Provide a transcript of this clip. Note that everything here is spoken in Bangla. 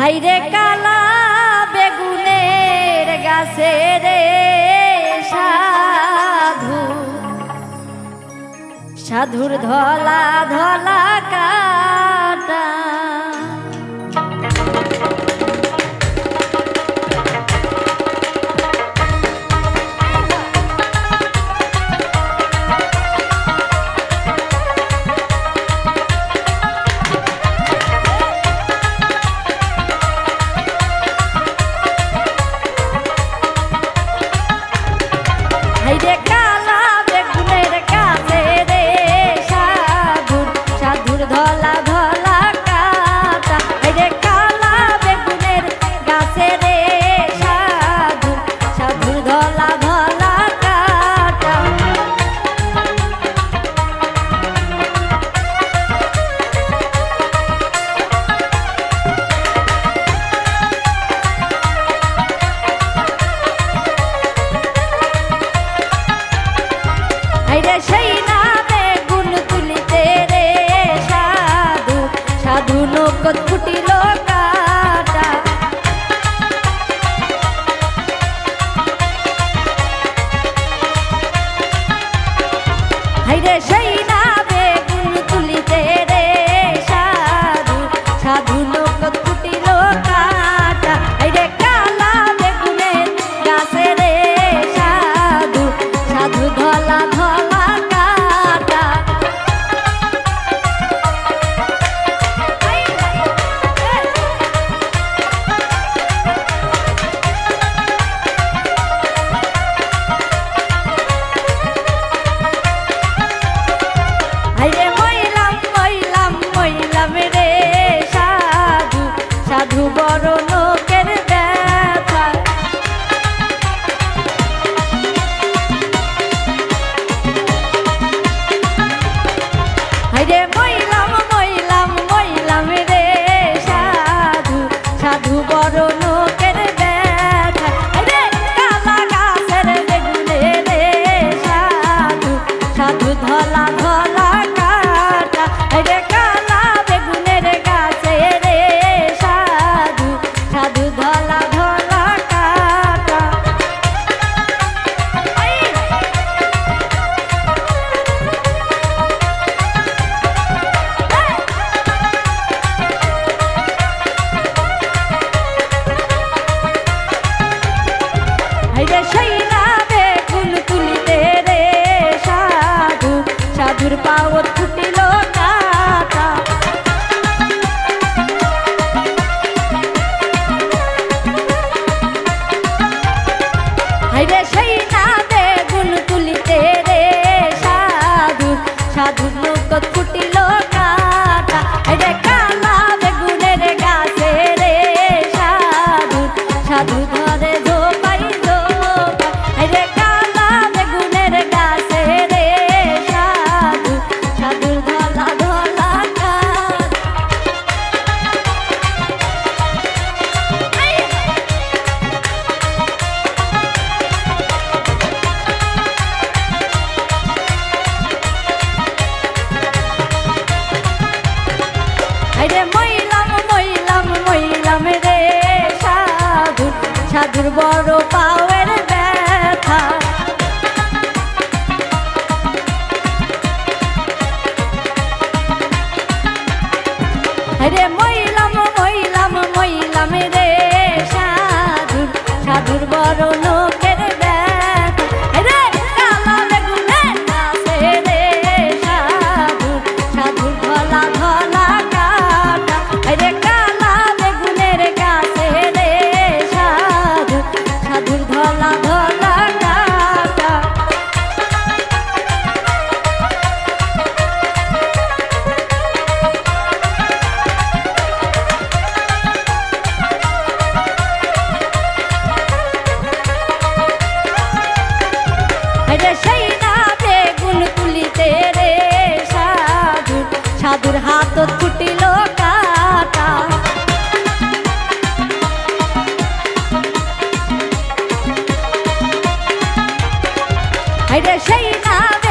হাইরে কালা বেগুনের গাছে রে সাধু। সাধুর ধলা ধলা কা রে সেই চরণ সেই শাশুর বড় পাওয়ের ব্যথা। রে মইলাম মইলাম মইলাম রে সাধুর সাধুর বড় হাতত ফুটিল কাটা। হাইরে সেই নামে